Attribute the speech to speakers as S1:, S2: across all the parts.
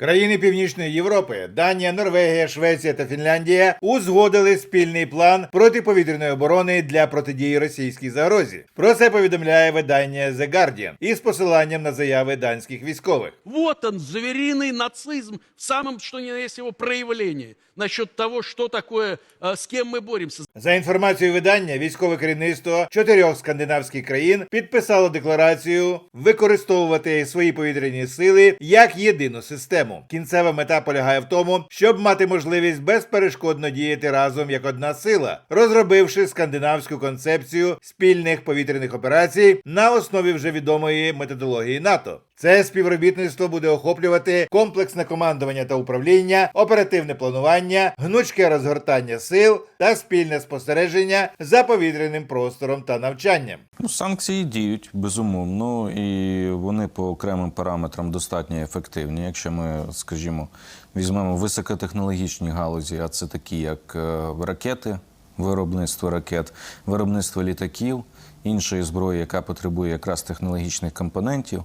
S1: Країни Північної Європи, Данія, Норвегія, Швеція та Фінляндія узгодили спільний план протиповітряної оборони для протидії російській загрозі. Про це повідомляє видання The Guardian із посиланням на заяви данських військових.
S2: Вот он, звериный нацизм в самом, что ни на есть его проявлении. Насчет того, что такое, э, с кем мы боремся.
S1: За інформацією видання, військове керівництво чотирьох скандинавських країн підписало декларацію використовувати свої повітряні сили як єдину систему. Кінцева мета полягає в тому, щоб мати можливість безперешкодно діяти разом як одна сила, розробивши скандинавську концепцію спільних повітряних операцій на основі вже відомої методології НАТО. Це співробітництво буде охоплювати комплексне командування та управління, оперативне планування, гнучке розгортання сил та спільне спостереження за повітряним простором та навчанням.
S3: Ну, санкції діють безумовно, і вони по окремим параметрам достатньо ефективні. Якщо ми, скажімо, візьмемо високотехнологічні галузі, а це такі, як е, ракети, виробництво ракет, виробництво літаків, іншої зброї, яка потребує якраз технологічних компонентів.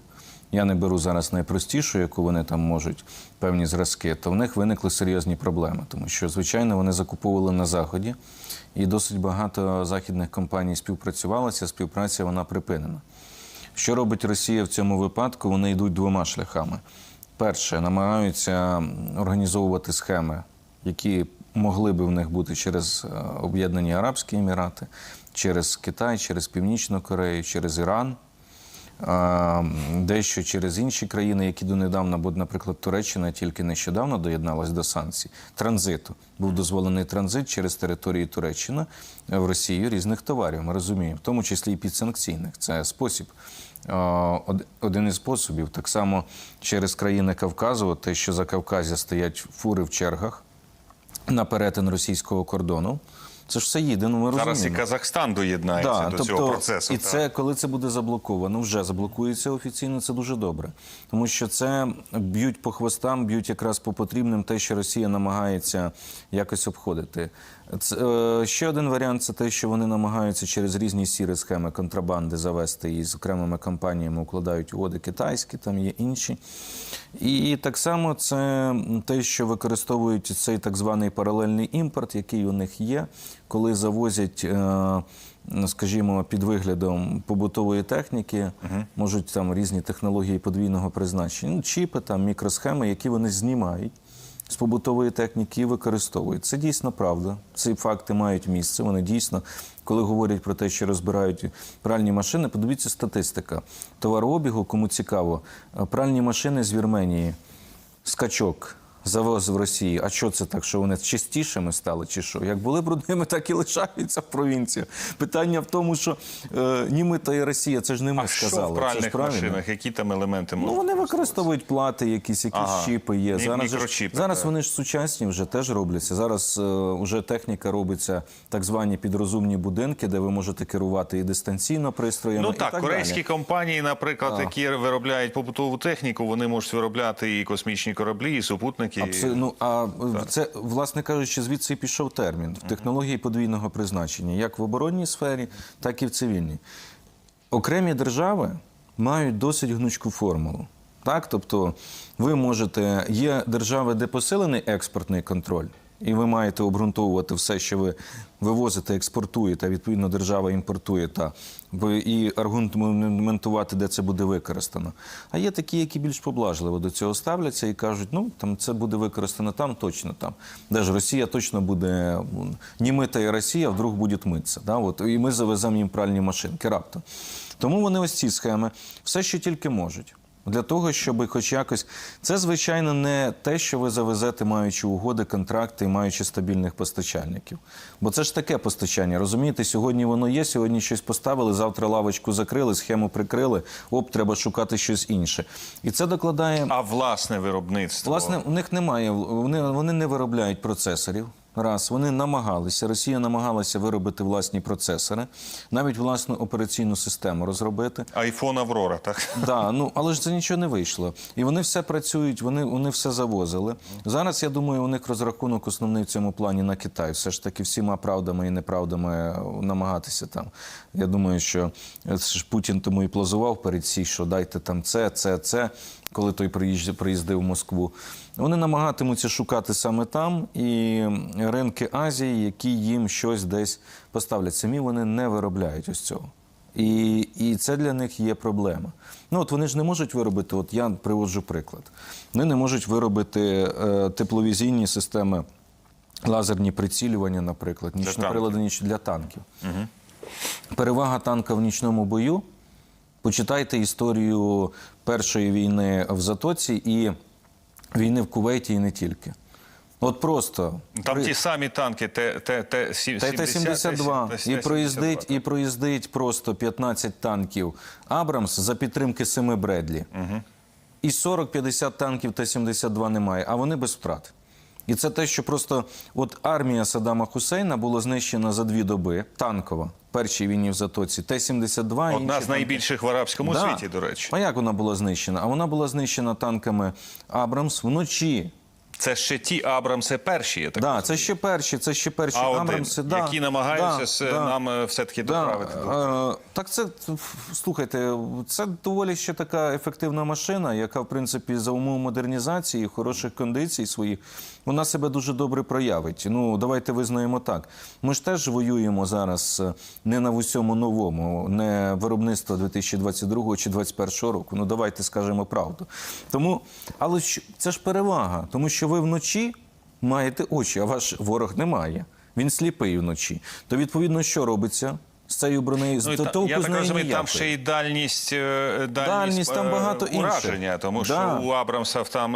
S3: Я не беру зараз найпростішу, яку вони там можуть певні зразки, то в них виникли серйозні проблеми, тому що, звичайно, вони закуповували на заході, і досить багато західних компаній співпрацювало. Ця співпраця вона припинена. Що робить Росія в цьому випадку? Вони йдуть двома шляхами. Перше, намагаються організовувати схеми, які могли би в них бути через е, Об'єднані Арабські Емірати, через Китай, через Північну Корею, через Іран. Дещо через інші країни, які донедавна, бо, наприклад, Туреччина тільки нещодавно доєдналась до санкцій транзиту. Був дозволений транзит через територію Туреччини в Росію різних товарів. Ми розуміємо, в тому числі і підсанкційних. Це спосіб. Один із способів. Так само через країни Кавказу, те, що за Кавказя стоять фури в чергах на перетин російського кордону. Це ж все їде, ну ми
S4: Зараз і. Казахстан доєднається до цього процесу.
S3: І
S4: так.
S3: це, коли це буде заблоковано, вже заблокується офіційно, це дуже добре. Тому що це б'ють по хвостам, б'ють якраз по потрібним те, що Росія намагається якось обходити. Це, е, ще один варіант це те, що вони намагаються через різні сірі схеми контрабанди завести і з окремими компаніями укладають угоди китайські, там є інші. І так само це те, що використовують цей так званий паралельний імпорт, який у них є, коли завозять, е, скажімо, під виглядом побутової техніки, можуть там різні технології подвійного призначення, ну, чіпи, там мікросхеми, які вони знімають. З побутової техніки і використовують. Це дійсно правда. Ці факти мають місце. Вони дійсно, коли говорять про те, що розбирають пральні машини, подивіться статистика. Товарообігу, кому цікаво, е, пральні машини з Вірменії, скачок. Завоз в Росії. А що це так? Що вони чистішими стали, чи що? Як були брудними, так і лишаються в провінціях. Питання в тому, що е, німи та і Росія, це ж не ми
S4: а що
S3: сказали.
S4: в
S3: це ж
S4: пральних машинах? Які там елементи
S3: Ну,
S4: можуть
S3: вони використовують плати, якісь, якісь
S4: Ага.
S3: чіпи є. Зараз, ж- зараз вони ж сучасні вже теж робляться. Зараз е, вже техніка робиться так звані підрозумні будинки, де ви можете керувати і дистанційно пристроями.
S4: Ну
S3: і
S4: так,
S3: так
S4: корейські
S3: далі.
S4: компанії, наприклад, які виробляють побутову техніку, вони можуть виробляти і космічні кораблі, і супутники.
S3: Абсо- ну, а так. це, власне кажучи, звідси і пішов термін в технології подвійного призначення, як в оборонній сфері, так і в цивільній. Окремі держави мають досить гнучку формулу. Так, тобто, ви можете, є держави, де посилений експортний контроль, і ви маєте обґрунтовувати все, що ви вивозите, експортуєте, а відповідно держава імпортує та і аргументувати, де це буде використано. А є такі, які більш поблажливо до цього ставляться і кажуть, ну там це буде використано там, точно там. Де ж Росія точно буде не мита і Росія, вдруг буде митися. Да? От, і ми завеземо їм пральні машинки раптом. Тому вони ось ці схеми, все, що тільки можуть. Для того, щоб хоч якось. Це, звичайно, не те, що ви завезете, маючи угоди, контракти маючи стабільних постачальників. Бо це ж таке постачання. Розумієте, сьогодні воно є, сьогодні щось поставили, завтра лавочку закрили, схему прикрили, оп, треба шукати щось інше. І це докладає.
S4: А власне виробництво.
S3: Власне, у них немає, вони, вони не виробляють процесорів. Раз, вони намагалися, Росія намагалася виробити власні процесори, навіть власну операційну систему розробити.
S4: Айфон Аврора, так?
S3: Да, ну але ж це нічого не вийшло. І вони все працюють, вони, вони все завозили. Зараз я думаю, у них розрахунок основний в цьому плані на Китай. Все ж таки всіма правдами і неправдами намагатися там. Я думаю, що ж Путін тому і плазував перед сій, що дайте там це, це, це. коли той приїздив в Москву. Вони намагатимуться шукати саме там і ринки Азії, які їм щось десь поставлять. Самі вони не виробляють ось цього. І, і це для них є проблема. Ну от вони ж не можуть виробити, от я приводжу приклад. Вони не можуть виробити е, тепловізійні системи, лазерні прицілювання, наприклад, нічні прилади ніч для танків. Перевага танка в нічному бою. Почитайте історію Першої війни в Затоці і війни в Кувейті, і не тільки. От просто
S4: Там
S3: при-
S4: ті самі танки, Т- Т- Т- сі- 70,
S3: Т-72 і
S4: Т-72.
S3: проїздить, і проїздить просто 15 танків Абрамс за підтримки 7 Бредлі. І 40-50 танків Т-72 немає, а вони без втрат. І це те, що просто от армія Саддама Хусейна була знищена за дві доби, танкова, першій війні в Затоці, Т-72. і
S4: Одна з найбільших в арабському
S3: Да.
S4: світі, до речі.
S3: А як вона була знищена? А вона була знищена танками Абрамс вночі.
S4: Це ще ті Абрамси перші, я так
S3: Да,
S4: розумію.
S3: це ще перші, це ще перші
S4: А1,
S3: Абрамси, да,
S4: які намагаються
S3: да, да.
S4: нам е, все-таки доправити.
S3: Да, е, так це слухайте, це доволі ще така ефективна машина, яка в принципі за умов модернізації, хороших кондицій своїх, вона себе дуже добре проявить. Ну давайте визнаємо так. Ми ж теж воюємо зараз е, не на в усьому новому, не виробництво 2022 чи 2021 року. Ну давайте скажемо правду. Тому, але ж це ж перевага, тому що ви вночі маєте очі, а ваш ворог не має. Він сліпий вночі. То відповідно, що робиться з цією бронею?
S4: Ну, та-
S3: толку
S4: я
S3: з
S4: так розумію, там ще й дальність, е, дальність,
S3: Дальність, там
S4: е,
S3: багато інших.
S4: ураження, тому
S3: Да.
S4: що у Абрамсів там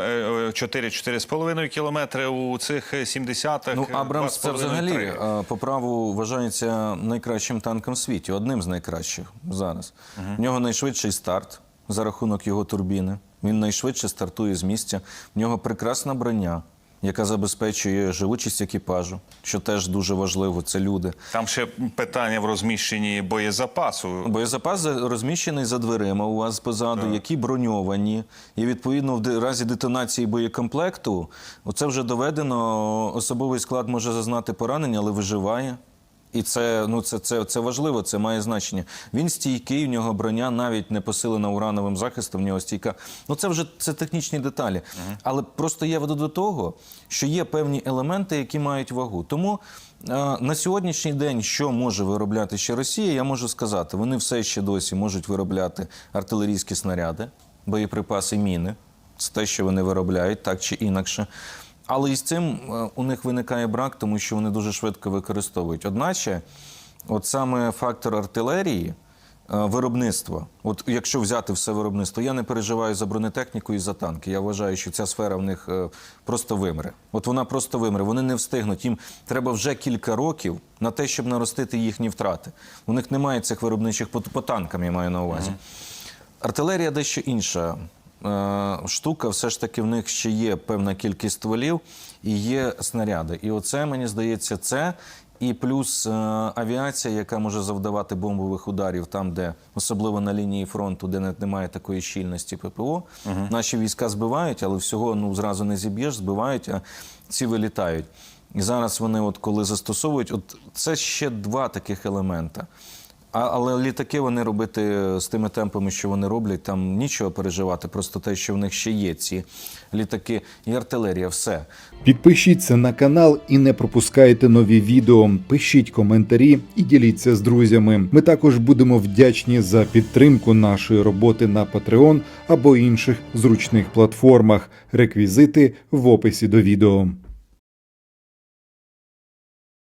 S4: 4-4,5 кілометри, у цих 70-х
S3: Ну, Абрамс це
S4: 2,5-3.
S3: взагалі е, по праву вважається найкращим танком в світі, одним з найкращих зараз. В нього найшвидший старт за рахунок його турбіни. Він найшвидше стартує з місця. В нього прекрасна броня, яка забезпечує живучість екіпажу, що теж дуже важливо. Це люди.
S4: Там ще питання в розміщенні боєзапасу.
S3: Боєзапас розміщений за дверима у вас позаду, які броньовані. І відповідно в разі детонації боєкомплекту, оце вже доведено. Особовий склад може зазнати поранення, але виживає. І це, ну, це, це, це важливо, це має значення. Він стійкий, в нього броня навіть не посилена урановим захистом, в нього стійка. Ну це вже це технічні деталі. Але просто я веду до того, що є певні елементи, які мають вагу. Тому е, на сьогоднішній день, що може виробляти ще Росія, я можу сказати, вони все ще досі можуть виробляти артилерійські снаряди, боєприпаси, міни. Це те, що вони виробляють, так чи інакше. Але із цим е, у них виникає брак, тому що вони дуже швидко використовують. Одначе, от саме фактор артилерії, е, виробництва, от якщо взяти все виробництво, я не переживаю за бронетехніку і за танки. Я вважаю, що ця сфера в них е, просто вимре. От вона просто вимре. Вони не встигнуть. Їм треба вже кілька років на те, щоб наростити їхні втрати. У них немає цих виробничих по, по танкам, я маю на увазі. Артилерія дещо інша. Е, Штука, все ж таки, в них ще є певна кількість стволів і є снаряди. І оце, мені здається, це. І плюс е, авіація, яка може завдавати бомбових ударів там, де особливо на лінії фронту, де немає такої щільності ППО. Наші війська збивають, але всього ну зразу не зіб'єш, збивають, а ці вилітають. І зараз вони, от коли застосовують, от це ще два таких елемента. Але літаки вони робити з тими темпами, що вони роблять, там нічого переживати. Просто те, що в них ще є ці літаки і артилерія, все.
S5: Підпишіться на канал і не пропускайте нові відео. Пишіть коментарі і діліться з друзями. Ми також будемо вдячні за підтримку нашої роботи на Patreon або інших зручних платформах. Реквізити в описі до відео.